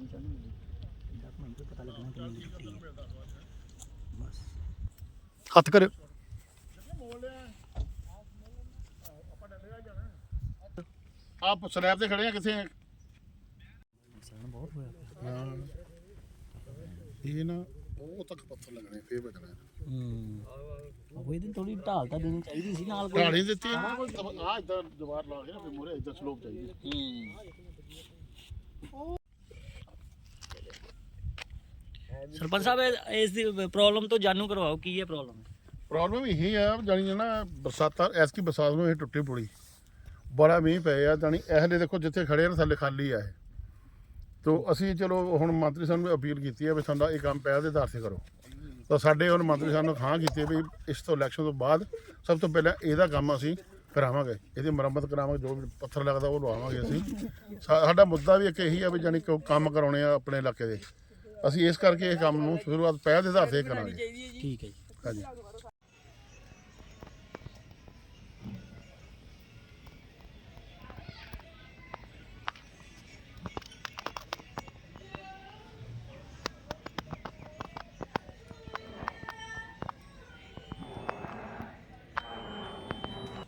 ਸਰਪੰਚਾਂ ਨੂੰ ਜਦ ਮੈਨੂੰ ਪਤਾ ਲੱਗਣਾ ਕਿ ਮੈਨੂੰ ਦਿੱਤੀ ਹੈ। ਬਸ ਹੱਥ ਕਰਿਓ। ਆਪ ਸਲੈਬ ਤੇ ਖੜੇ ਆ ਕਿੱਥੇ ਆ? ਨੁਕਸਾਨ ਬਹੁਤ ਹੋਇਆ ਇਹ ਨਾ ਉਹ ਤੱਕ ਪੱਥਰ ਲੱਗਣੇ ਫੇਰ ਬਚਣਾ ਹੂੰ ਉਹ ਇਹਦੀ ਥੋੜੀ ਢਾਲ ਤਾਂ ਦੇਣੀ ਚਾਹੀਦੀ ਸੀ ਨਾਲ ਕੋਈ। ਢਾਣੀ ਦਿੱਤੀ। ਆ ਆ ਇਦਾਂ ਦੀਵਾਰ ਲਾ ਕੇ ਨਾ ਫੇਰ ਮੋਰੇ ਇਦਾਂ ਸਲੋਪ ਚਾਹੀਦੀ। ਹੂੰ। ਸਰਪੰਚ ਸਾਹਿਬ, ਇਹ- ਇਸ ਦੀ ਪ੍ਰੋਬਲਮ ਤੋਂ ਜਾਣੂ ਕਰਵਾਓ, ਕੀ ਹੈ ਪ੍ਰੋਬਲਮ ਪ੍ਰੋਬਲਮ ਇਹੀ ਆ, ਜਾਣੀ ਨਾ ਬਰਸਾਤਾਂ ਐਸਕੀ ਬਰਸਾਤ ਨੂੰ ਇਹ ਟੁੱਟੀ ਪੁੜੀ। ਬੜਾ ਮੀਂਹ ਪਿਆ ਜਾਨੀ ਇਹਲੇ ਦੇਖੋ ਜਿੱਥੇ ਖੜੇ ਆ ਨਾ, ਥੱਲੇ ਖਾਲੀ ਆ ਇਹ। ਤੋ ਅਸੀਂ ਚਲੋ ਹੁਣ ਮੰਤਰੀ ਸਾਹਿਬ ਨੂੰ ਅਪੀਲ ਕੀਤੀ ਹੈ ਵੀ ਸਾਡਾ ਇਹ ਕੰਮ ਪਿਆ ਦੇ ਆਧਾਰ ਤੇ ਕਰੋ। ਤਾਂ ਸਾਡੇ ਹੁਣ ਮੰਤਰੀ ਸਾਹਿਬ ਨੇ ਖਾਂ ਕੀਤੀ ਵੀ ਇਸ ਤੋਂ ਇਲੈਕਸ਼ਨ ਤੋਂ ਬਾਅਦ ਸਭ ਤੋਂ ਪਹਿਲਾਂ ਇਹਦਾ ਕੰਮ ਅਸੀਂ ਕਰਾਵਾਂਗੇ। ਇਹਦੀ ਮੁਰੰਮਤ ਕਰਾਵਾਂਗੇ, ਜੋ ਵੀ ਪੱਥਰ ਲੱਗਦਾ ਉਹ ਲਵਾਵਾਂਗੇ ਅਸੀਂ। ਸਾ- ਸਾਡਾ ਮੁੱਦਾ ਵੀ ਇੱਕ ਇਹੀ ਆ ਵੀ ਜਾਣੀ ਕਿ ਕੰਮ ਕਰਾਉਣੇ ਆ ਆਪਣੇ ਇਲਾਕੇ ਦੇ। ਅਸੀਂ ਇਸ ਕਰਕੇ ਇਹ ਕੰਮ ਨੂੰ ਸ਼ੁਰੂਆਤ ਪਹਿਲ ਦੇ ਆਧਾਰ ਤੇ ਕਰਾਂਗੇ। ਠੀਕ ਹੈ ਜੀ। ਹਾਂਜੀ।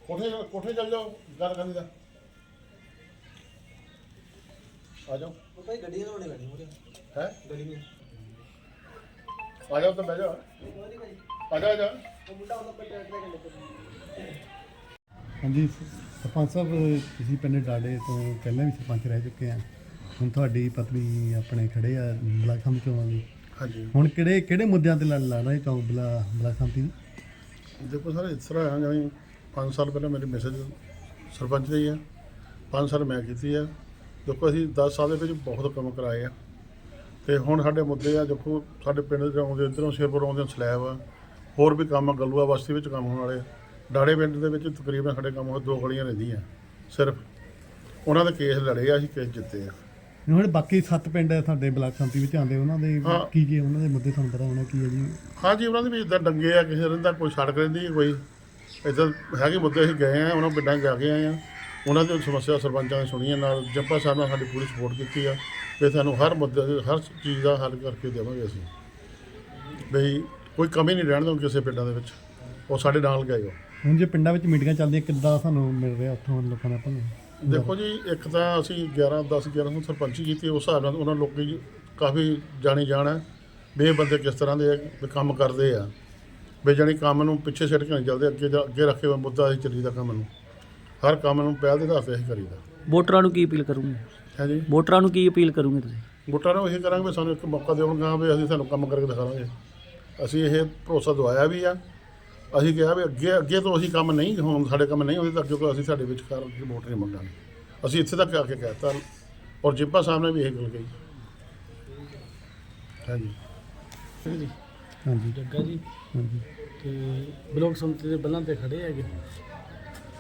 ਕੋਠੇ ਕੋਠੇ ਚੱਲ ਜਾਓ ਗੱਲ ਕਰਨੀ ਦਾ ਆ ਜਾਓ। ਭਾਈ ਗੱਡੀਆਂ ਲਾਉਣੇ ਪੈਣੀ ਮੋਰੇ ਹੈ? ਗੱਡੀਆਂ ਆ ਜਾਓ ਤਾਂ ਬਹਿ ਜਾਓ। ਆ ਜਾ ਆ ਜਾ ਉਹ ਮੁੰਡਾ ਉਹਨਾਂ ਪਰ ਟਰੈਕ ਲੈ ਕੇ ਹਾਂਜੀ ਸਰਪੰਚ ਸਾਹਿਬ ਤੁਸੀਂ ਪਿੰਡ ਡਾਲੇ ਤੋਂ ਪਹਿਲਾਂ ਵੀ ਸਰਪੰਚ ਰਹਿ ਚੁੱਕੇ ਆ। ਹੁਣ ਤੁਹਾਡੀ ਪਤਨੀ ਆਪਣੇ ਖੜੇ ਆ ਬਲਾਕ ਸੰਮਤੀ ਚੋਣਾਂ ਦੀ ਹਾਂਜੀ। ਹੁਣ ਕਿਹੜੇ ਕਿਹੜੇ ਮੁੱਦਿਆਂ ਤੇ ਲੜ ਲੜ ਰਹੇ ਚੋਣ ਬਲਾ ਬਲਾਕ ਸੰਮਤੀ ਨੂੰ? ਦੇਖੋ ਸਰ ਇਸ ਤਰ੍ਹਾਂ ਆ ਜਿਵੇਂ 5 ਸਾਲ ਪਹਿਲਾਂ ਮੇਰੇ ਮੈਸੇਜ ਸਰਪੰਚ ਰਹੀ ਆ। 5 ਸਾਲ ਮੈਂ ਕੀਤੀ ਆ। ਦੇਖੋ ਅਸੀਂ 10 ਸਾਲ ਦੇ ਵਿੱਚ ਬਹੁਤ ਕੰਮ ਕਰਾਏ ਆ। ਤੇ ਹੁਣ ਸਾਡੇ ਮੁੱਦੇ ਆ ਦੇਖੋ ਸਾਡੇ ਪਿੰਡ ਦੇ ਆਉਂਦੇ ਇੱਧਰੋਂ ਸ਼ੇਰਪੁਰ ਆਉਂਦੇ ਸਲੈਬ ਹੋਰ ਵੀ ਕੰਮ ਗਲੂਆ ਬਸਤੀ ਵਿੱਚ ਕੰਮ ਹੋਣ ਵਾਲੇ। ਡਾੜੇ ਪਿੰਡ ਦੇ ਵਿੱਚ ਤਕਰੀਬਨ ਸਾਡੇ ਕੰਮ ਹੋਏ ਦੋ ਗਲੀਆਂ ਰਹਿੰਦੀਆਂ ਸਿਰਫ। ਉਹਨਾਂ ਦੇ ਕੇਸ ਲੜੇ ਆ ਅਸੀਂ ਕੇਸ ਜਿੱਤੇ ਆ। ਹੁਣ ਬਾਕੀ ਸੱਤ ਪਿੰਡ ਆ ਤੁਹਾਡੇ ਬਲਾਕ ਸੰਮਤੀ ਵਿੱਚ ਆਉਂਦੇ ਉਹਨਾਂ ਦੇ ਹਾਂ। ਕੀ ਕੀ ਉਹਨਾਂ ਦੇ ਮੁੱਦੇ ਤੁਹਾਨੂੰ ਪਤਾ ਹੋਣਾ ਕੀ ਹੈ ਜੀ ਹਾਂਜੀ ਉਹਨਾਂ ਦੇ ਵੀ ਇਦਾਂ ਡੰਗੇ ਆ ਕਿਸੇ ਰਹਿੰਦਾ ਕੋਈ ਸੜਕ ਰਹਿੰਦੀ ਕੋਈ ਇਦਾਂ ਹੈਗੇ ਮੁੱਦੇ ਅਸੀਂ ਗਏ ਆ ਉਹਨਾਂ ਪਿੰਡਾਂ 'ਚ ਜਾ ਕੇ ਆਏ ਆ। ਉਹਨਾਂ ਦੀ ਸਮੱਸਿਆ ਸਰਪੰਚਾਂ ਨੇ ਸੁਣੀਆਂ ਨਾਲ ਜੱਪਾ ਸਾਹਿਬ ਨਾਲ ਸਾਡੀ ਪੂਰੀ ਸਪੋਰਟ ਕੀਤੀ ਆ ਵੀ ਤੁਹਾਨੂੰ ਹਰ ਮੁੱਦੇ ਹਰ ਚੀਜ਼ ਦਾ ਹੱਲ ਕਰਕੇ ਦੇਵਾਂਗੇ ਅਸੀਂ। ਬਈ ਕੋਈ ਕਮੀ ਨਹੀਂ ਰਹਿਣ ਦੋ ਕਿਸੇ ਪਿੰਡਾਂ ਦੇ ਵਿੱਚ। ਉਹ ਸਾਡੇ ਨਾਲ ਗਏ ਹੋ ਹੁਣ ਜੇ ਪਿੰਡਾਂ ਵਿੱਚ ਮੀਟਿੰਗਾਂ ਚੱਲਦੀਆਂ ਕਿੱਦਾਂ ਸਾਨੂੰ ਮਿਲ ਰਿਹਾ ਉੱਥੋਂ ਲੋਕਾਂ ਦਾ ਭੰਗ? ਦੇਖੋ ਜੀ ਇੱਕ ਤਾਂ ਅਸੀਂ 11 10 11 ਨੂੰ ਸਰਪੰਚੀ ਕੀਤੀ ਉਸ ਹਿਸਾਬ ਨਾਲ ਉਹਨਾਂ ਲੋਕੀ ਕਾਫੀ ਜਾਣੀ ਜਾਣ ਇਹ ਬੰਦੇ ਕਿਸ ਤਰ੍ਹਾਂ ਦੇ ਕੰਮ ਕਰਦੇ ਆ। ਵੀ ਜਾਣੀ ਕੰਮ ਨੂੰ ਪਿੱਛੇ ਛੱਡ ਕੇ ਨਹੀਂ ਚੱਲਦੇ ਅੱਗੇ ਅੱਗੇ ਰੱਖੇ ਹੋਏ ਮੁੱਦਾ ਅਸੀਂ ਚੱਲੀਦਾ ਕੰਮ ਨੂੰ। ਹਰ ਕੰਮ ਨੂੰ ਪਹਿਲ ਦੇ ਆਧਾਰ ਤੇ ਅਸੀਂ ਕਰੀਦਾ। ਵੋਟਰਾਂ ਨੂੰ ਕੀ ਅਪੀਲ ਕਰੋਗੇ? ਹੈ ਜੀ? ਵੋਟਰਾਂ ਨੂੰ ਕੀ ਅਪੀਲ ਕਰੋਗੇ ਤੁਸੀਂ? ਵੋਟਾਂ ਨੂੰ ਇਹ ਕਰਾਂਗੇ ਵੀ ਸਾਨੂੰ ਇੱਕ ਮੌਕਾ ਦੇਵਣਗਾ ਵੀ ਅਸੀਂ ਤੁਹਾਨੂੰ ਕੰਮ ਕਰਕੇ ਦਿਖਾਵਾਂਗੇ। ਅਸੀਂ ਇਹ ਭਰੋਸਾ ਦਵਾਇਆ ਵੀ ਆ। ਅਸੀਂ ਕਿਹਾ ਵੀ ਅੱਗੇ ਅੱਗੇ ਤੋਂ ਅਸੀਂ ਕੰਮ ਨਹੀਂ ਹੋਣ ਸਾਡੇ ਕੰਮ ਨਹੀਂ ਹੁੰਦੇ ਤਾਂ ਅੱਗੇ ਤੋਂ ਅਸੀਂ ਸਾਡੇ ਵਿੱਚ ਕਾਰ ਵੋਟ ਨਹੀਂ ਮੰਗਾਂਗੇ। ਅਸੀਂ ਇੱਥੇ ਤੱਕ ਆ ਕੇ ਕਹਿਤਾ ਔਰ ਜਿੱਪਾ ਸਾਹਿਬ ਨੇ ਵੀ ਇਹ ਗੱਲ ਕਹੀ। ਹਾਂਜੀ ਹਾਂਜੀ। ਜੱਗਾ ਜੀ। ਹਾਂਜੀ। ਤੇ ਬਲੋਕ ਸੰਮਤੀ ਦੇ ਬੱਲਾਂ ਤੇ ਖੜੇ ਹੈਗੇ।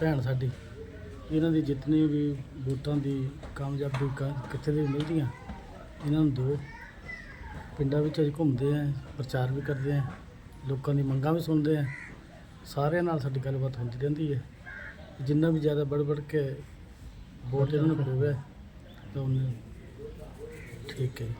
ਭੈਣ ਸਾਡੀ। ਇਹਨਾਂ ਦੀ ਜਿਤਨੀ ਵੀ ਵੋਟਾਂ ਦੀ ਕਾਮਯਾਬੀ ਕਿੱਥੇ ਦੀ ਮਿਲਦੀਆਂ, ਇਹਨਾਂ ਨੂੰ ਦੋ ਪਿੰਡਾਂ ਵਿੱਚ ਅਸੀਂ ਘੁੰਮਦੇ ਆਂ ਪ੍ਰਚਾਰ ਵੀ ਕਰਦੇ ਆਂ ਲੋਕਾਂ ਦੀ ਮੰਗਾਂ ਵੀ ਸੁਣਦੇ ਆਂ ਸਾਰਿਆਂ ਨਾਲ ਸਾਡੀ ਗੱਲਬਾਤ ਹੁੰਦੀ ਰਹਿੰਦੀ ਹੈ ਜਿੰਨਾ ਵੀ ਜ਼ਿਆਦਾ ਬੜ ਬੜ ਕੇ ਵੋਟ ਇਹਨਾਂ ਨੂੰ ਪਵੇ, ਤਾਂ ਉਹਨੇ ਠੀਕ ਹੈ ਜੀ।